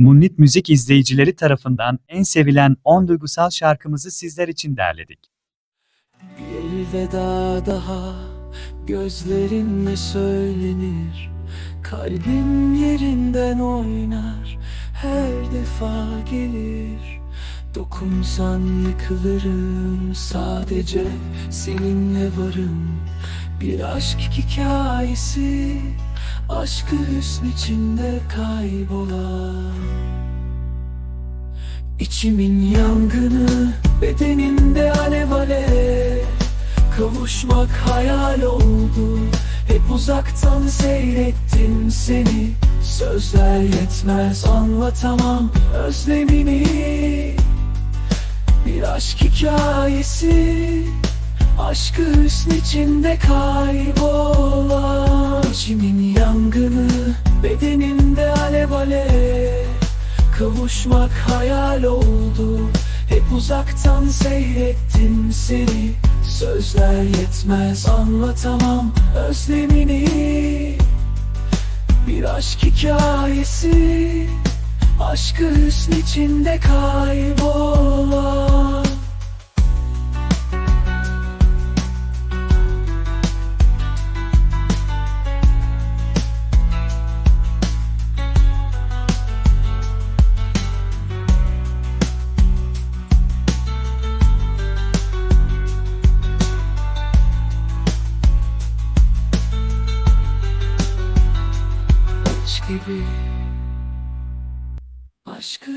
Munnit Müzik izleyicileri tarafından en sevilen 10 duygusal şarkımızı sizler için derledik. Bir veda daha gözlerinle söylenir Kalbim yerinden oynar her defa gelir Dokunsan yıkılırım sadece seninle varım Bir aşk hikayesi aşkı hüsn içinde kaybolan İçimin yangını bedenimde alev alev Kavuşmak hayal oldu. Hep uzaktan seyrettim seni. Sözler yetmez anlatamam özlemini Bir aşk hikayesi Aşkı hüsn içinde kaybolan İçimin yangını bedenimde alev alev Kavuşmak hayal oldu. Hep uzaktan seyrettim seni. Sözler yetmez anlatamam özlemini. Bir aşk hikayesi Aşkı hüsn içinde kaybolan Aşk gibi. Aşkı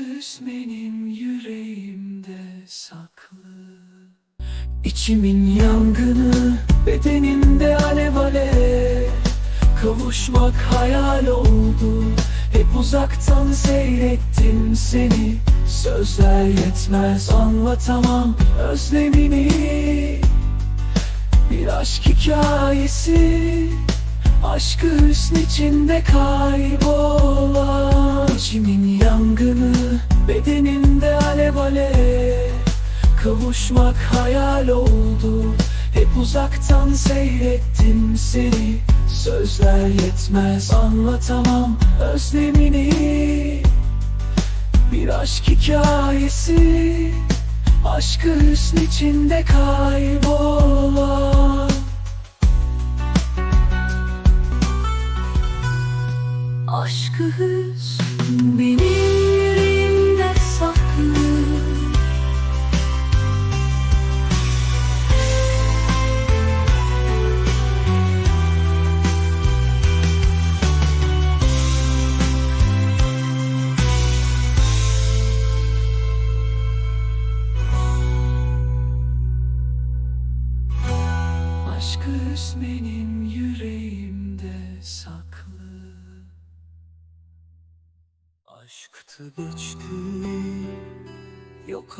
benim yüreğimde saklı. İçimin yangını bedenimde alev alev Kavuşmak hayal oldu. Hep uzaktan seyrettim seni. Sözler yetmez anlatamam özlemini Bir aşk hikayesi Aşkı hüsn içinde kaybolan İçimin yangını bedenimde alev alev. Kavuşmak hayal oldu Hep uzaktan seyrettim seni. Sözler yetmez anlatamam özlemini. Bir aşk hikayesi Aşkı hüsn içinde kaybolan Aşkı hüsn benim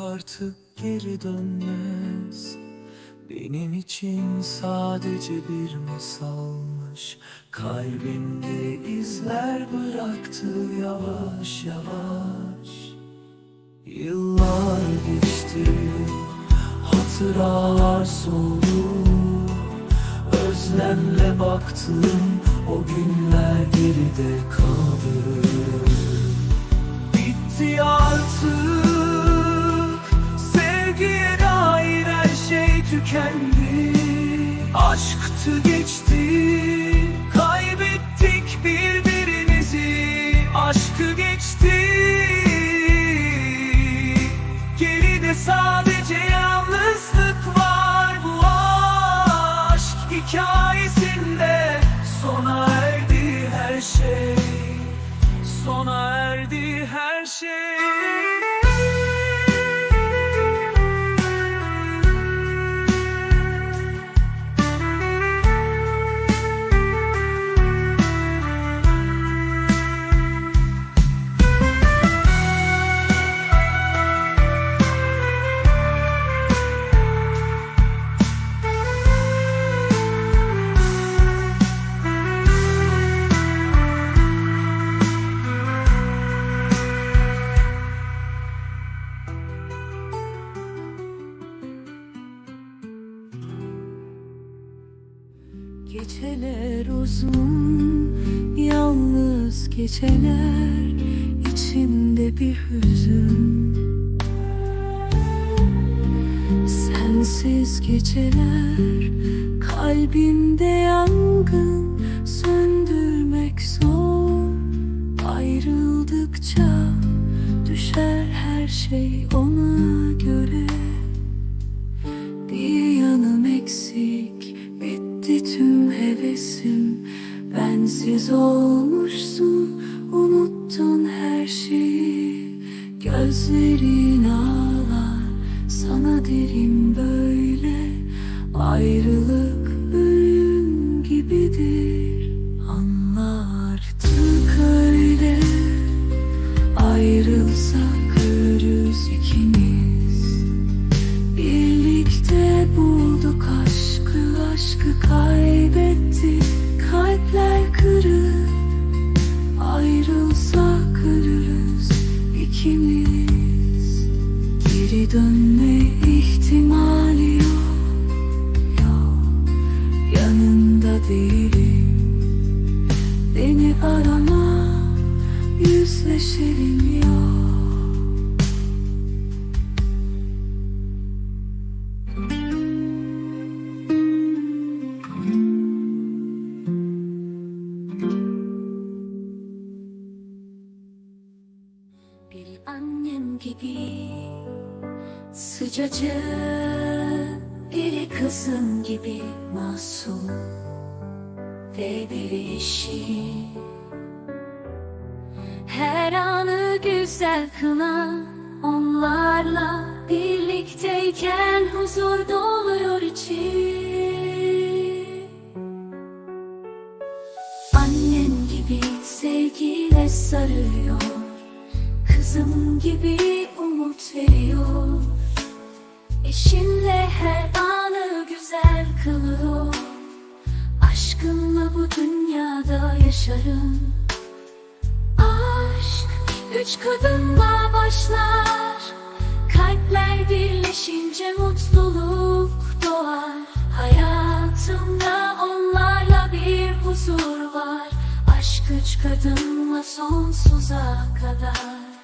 artık geri dönmez. Benim için sadece bir masalmış. Kalbimde izler bıraktı yavaş yavaş. Yıllar geçti Hatıralar soldu. Özlemle baktım O günler geride kaldı. Bitti artık tükendi. Aşktı geçti. Kaybettik birbirimizi. Aşkı geçti. Geride sadece yalnızlık var. Bu aşk hikayesinde Sona erdi her şey. Sona erdi her şey geceler içimde bir hüzün. Sensiz geceler kalbimde yangın söndürmek zor. Ayrıldıkça düşer her şey ona göre. Bir yanım eksik bitti tüm hevesim. Bensiz olmuşsun 思 Geri dönme Birlikteyken huzur doluyor içim Annem gibi sevgiyle sarıyor. Kızım gibi umut veriyor. Eşinle her anı güzel kılıyor. Aşkımla bu dünyada yaşarım. Aşk üç kadınla başlar Kalpler birleşince mutluluk doğar. Hayatımda onlarla bir huzur var. Aşk üç kadınla sonsuza kadar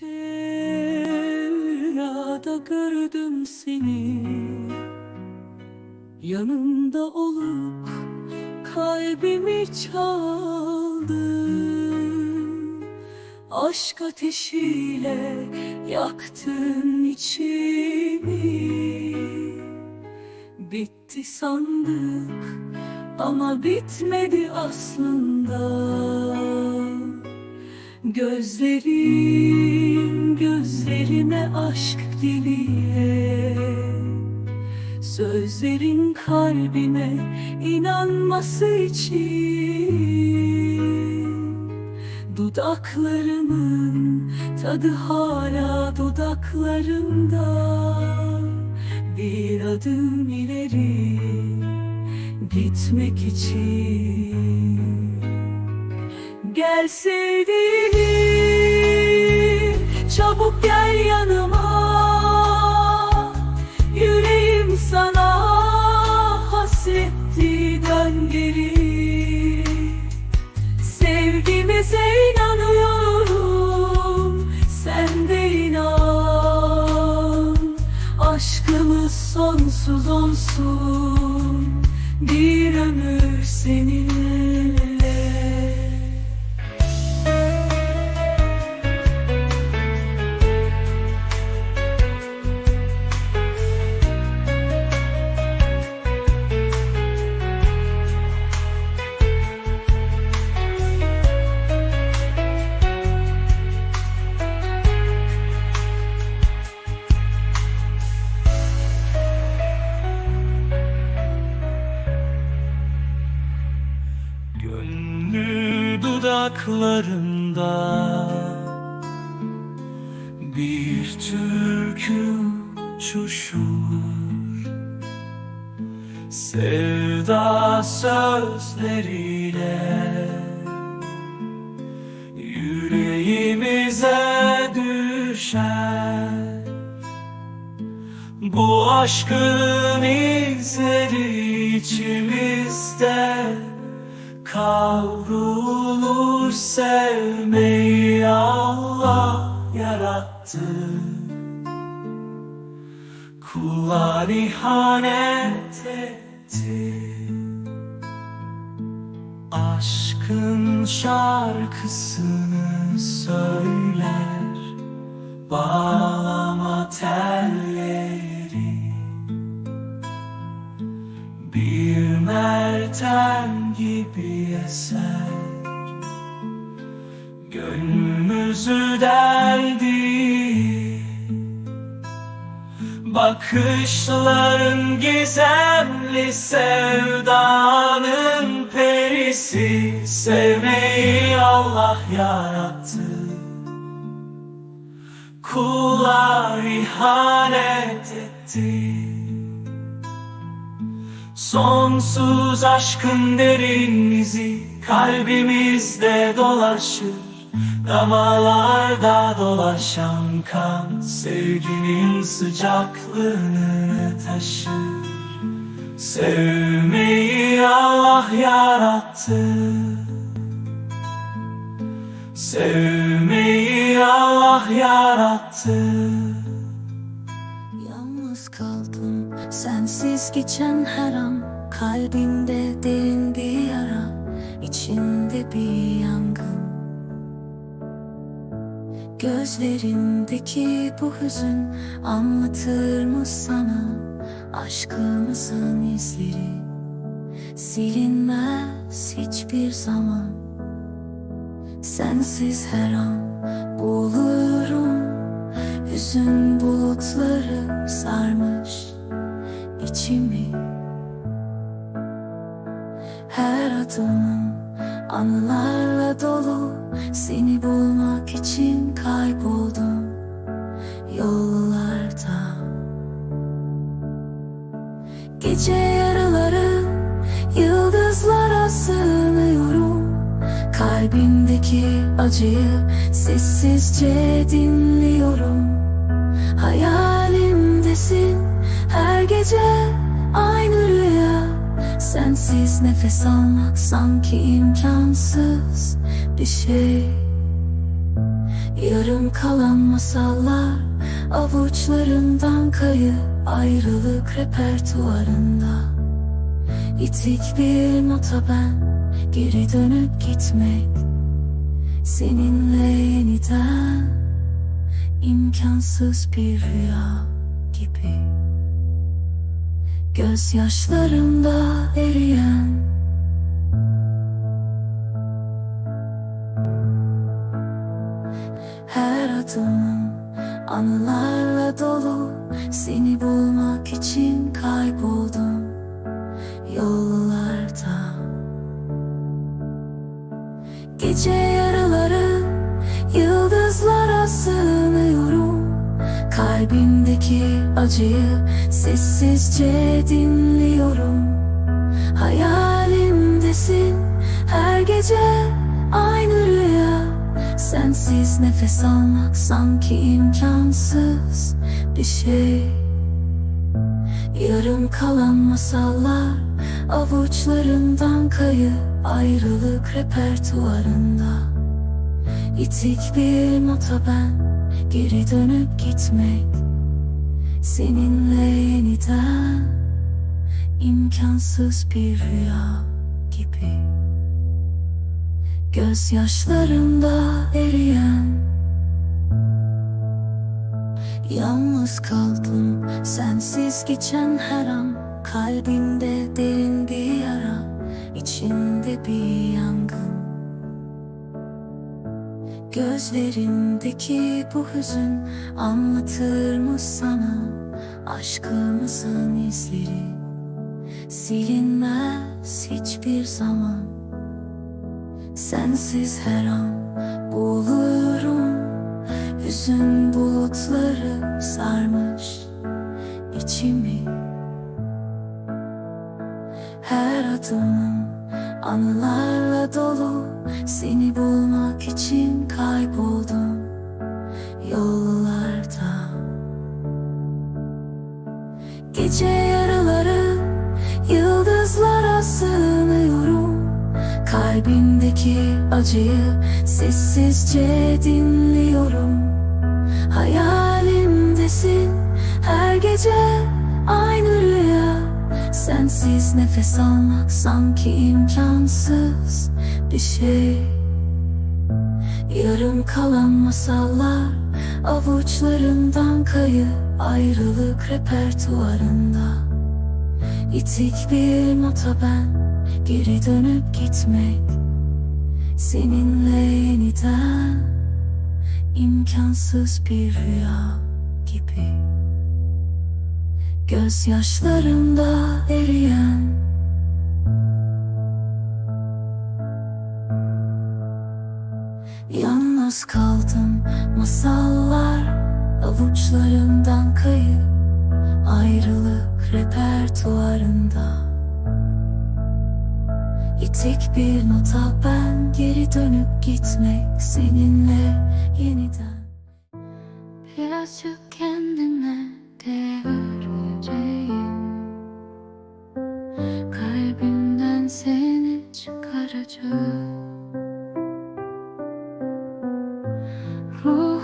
gece rüyada gördüm seni. Yanımda olup kalbimi çaldın Aşk ateşiyle yaktın içimi. Bitti sandık ama bitmedi aslında Gözlerim gözlerine aşk diliye. Sözlerin kalbime inanması için. Dudaklarımın tadı hala dudaklarımda Bir adım ileri gitmek için Gel sevdiğim çabuk gel yanıma. Yüreğim sana hasretti dön geri Sevgimize inanıyorum sen de inan. Aşkımız sonsuz olsun uzaklarında Bir türkü uçuşur Sevda sözleriyle Yüreğimize düşer. Bu aşkın izleri içimizde Kavrulur sevmeyi Allah yarattı. Kullar ihanet etti. Aşkın şarkısını söyler Bağlama telleri. Bir meltem gibi eser Gönlümüzü deldi. Bakışların gizemli sevdanın perisi. Sevmeyi Allah yarattı. Kullar ihanet etti Sonsuz aşkın derin izi Kalbimizde dolaşır. Damalarda dolaşan kan Sevginin sıcaklığını taşır. Sevmeyi Allah yarattı. Sevmeyi Allah yarattı. Yalnız kaldım sensiz geçen her an Kalbimde derin bir yara içinde bir yangın. Gözlerindeki bu hüzün anlatır mı sana Aşkımızın izleri? Silinmez hiçbir zaman. Sensiz her an bulurum. Hüzün bulutları sarmış içimi Her adımım anılarla dolu. Seni bulmak için kayboldum yollarda. Gece yarıları yıldızlara sığınıyorum. Kalbimdeki acıyı sessizce dinliyorum. Hayalimdesin her gece aynı rüya Sensiz nefes almak sanki imkansız bir şey. Yarım kalan masallar avuçlarımdan kayıp Ayrılık repertuarında. İtik bir nota ben Geri dönüp gitmek. Seninle yeniden imkansız bir rüya Gözyaşlarımda eriyen Her adımım anılarla dolu. Seni bulmak için kayboldum yollarda. Gece yarıları yıldızlara sığınıyorum. Kalbimdeki acıyı sessizce dinliyorum. Hayalimdesin. Her gece aynı rüya. Sensiz nefes almak sanki imkansız bir şey. Yarım kalan masallar avuçlarımdan kayıp Ayrılık repertuarında. İtik bir nota ben Geri dönüp gitmek Seninle yeniden imkansız bir rüya gibi. Gözyaşlarımda eriyen. Yalnız kaldım sensiz geçen her an. Kalbimde derin bir yara içinde bir yangın Gözlerindeki bu hüzün anlatır mı sana Aşkımızın izleri? Silinmez hiçbir zaman. Sensiz her an boğulurum Hüzün bulutları sarmış içimi. Her adımım anılarla dolu Seni bulmak için kayboldum yollarda. Gece yarıları yıldızlara sığınıyorum. Kalbimdeki acıyı sessizce dinliyorum. Hayalimdesin her gece aynı rüya Sensiz nefes almak sanki imkansız bir şey. Yarım kalan masallar avuçlarımdan kayıp ayrılık repertuarında. İtik bir nota ben geri dönüp gitmek. Seninle yeniden imkansız bir rüya gibi Gözyaşlarımda eriyen Yalnız kaldım masallar avuçlarımdan kayıp Ayrılık repertuarında. İtik bir nota ben geri dönüp gitmek seninle yeniden. Birazcık Ruhumun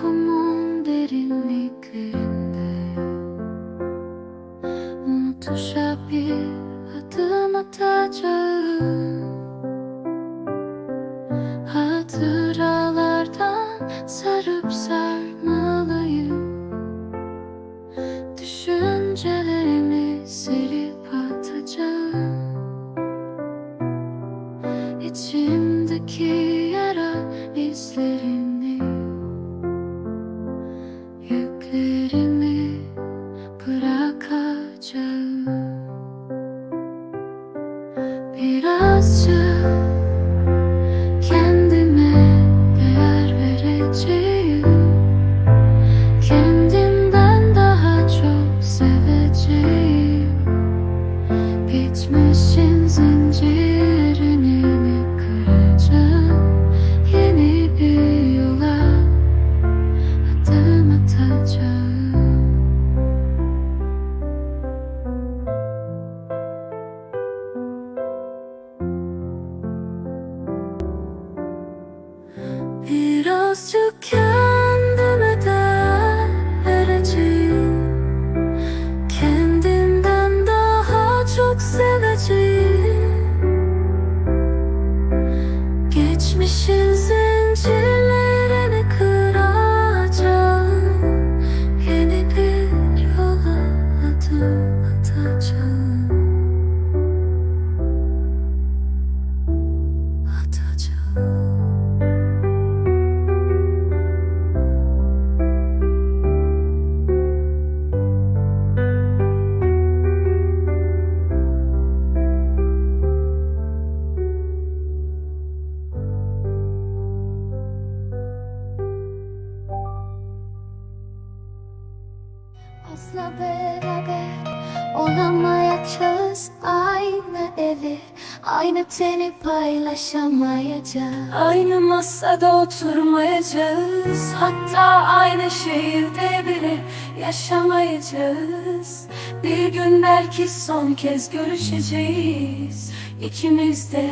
paylaşamayacağız Aynı masada oturmayacağız. Hatta aynı şehirde bile yaşamayacağız. Bir gün belki son kez görüşeceğiz. İkimiz de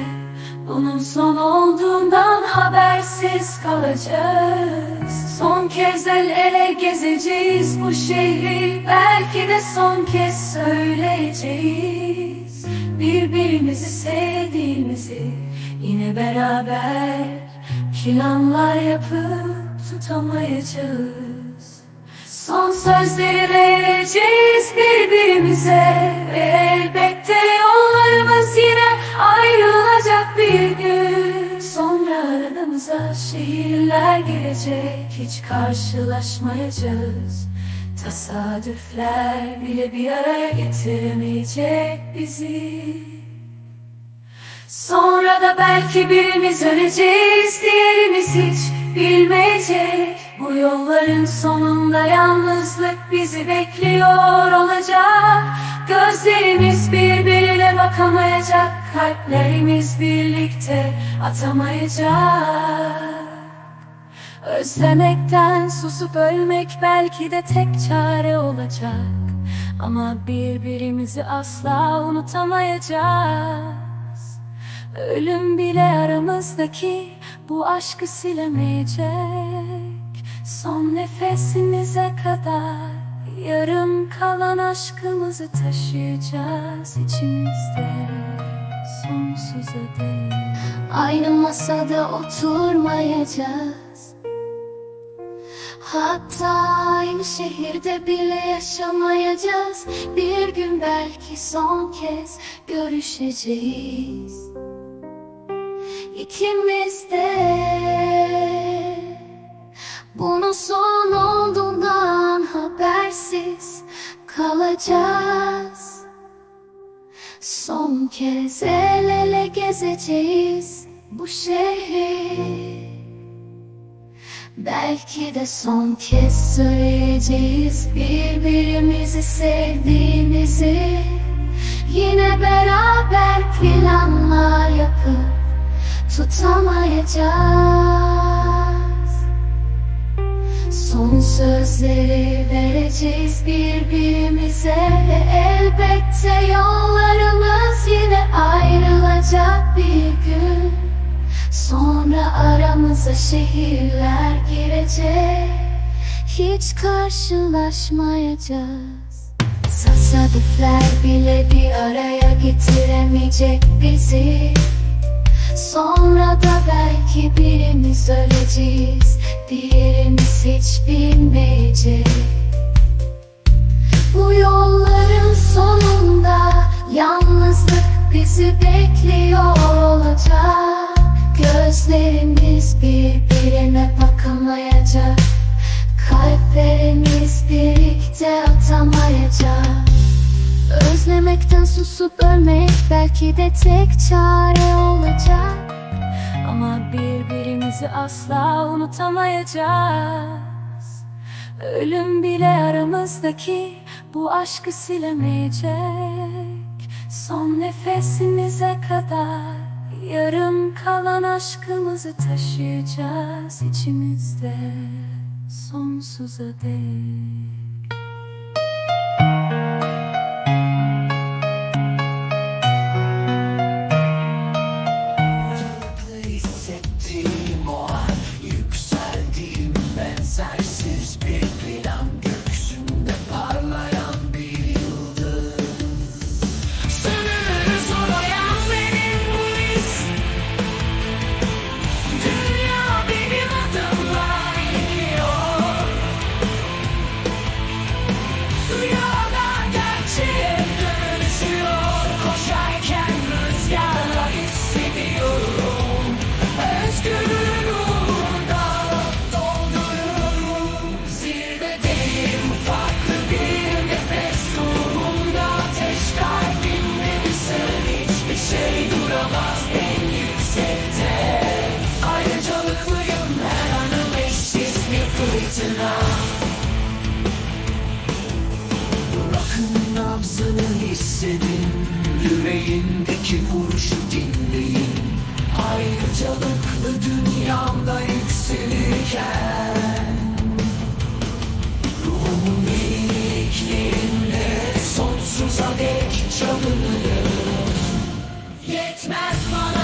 bunun son olduğundan habersiz kalacağız. Son kez el ele gezeceğiz bu şehri. Belki de son kez söyleyeceğiz. Birbirimizi sevdiğimizi Yine beraber planlar yapıp tutamayacağız. Son sözleri vereceğiz birbirimize. Ve elbette yollarımız yine ayrılacak bir gün. Sonra aramıza şehirler girecek Hiç karşılaşmayacağız. Tesadüfler bile bir araya getiremeyecek bizi Sonra da belki birimiz öleceğiz Diğerimiz hiç bilmeyecek. Bu yolların sonunda yalnızlık bizi bekliyor olacak. Gözlerimiz birbirine bakamayacak Kalplerimiz birlikte atamayacak. Özlemekten susup ölmek belki de tek çare olacak. Ama birbirimizi asla unutamayacağız Ölüm bile aramızdaki bu aşkı silemeyecek. Son nefesimize kadar yarım kalan aşkımızı taşıyacağız içimizde. Sonsuza dek Aynı masada oturmayacağız. Hatta aynı şehirde bile yaşamayacağız. Bir gün belki son kez görüşeceğiz İkimiz de Bunun son olduğundan habersiz kalacağız. Son kez el ele gezeceğiz bu şehri. Belki de son kez söyleyeceğiz birbirimizi sevdiğimizi. Yine beraber planlar yapıp tutamayacağız. Son sözleri vereceğiz birbirimize Ve elbette yollarımız yine ayrılacak bir gün. Sonra aramıza şehirler girecek. Hiç karşılaşmayacağız. Tesadüfler bile bir araya getiremeyecek bizi Sonra da belki birimiz öleceğiz Diğerimiz hiç bilmeyecek. Bu yolların sonunda Yalnızlık bizi bekliyor olacak. Gözlerimiz birbirine bakamayacak. Kalplerimiz birlikte atamayacak Özlemekten susup ölmek belki de tek çare olacak. Ama birbirimizi asla unutamayacağız. Ölüm bile aramızdaki bu aşkı silemeyecek. Son nefesimize kadar yarım kalan aşkımızı taşıyacağız. İçimizde sonsuza dek Yüreğindeki vuruşu dinleyin. Ayrıcalıklı dünyamda yükselirken Ruhumun iyiliklerinde sonsuza dek çalınırım Yetmez bana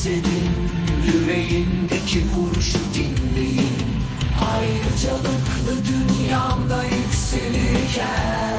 hissedin Yüreğindeki vuruşu dinleyin. Ayrıcalıklı dünyamda yükselirken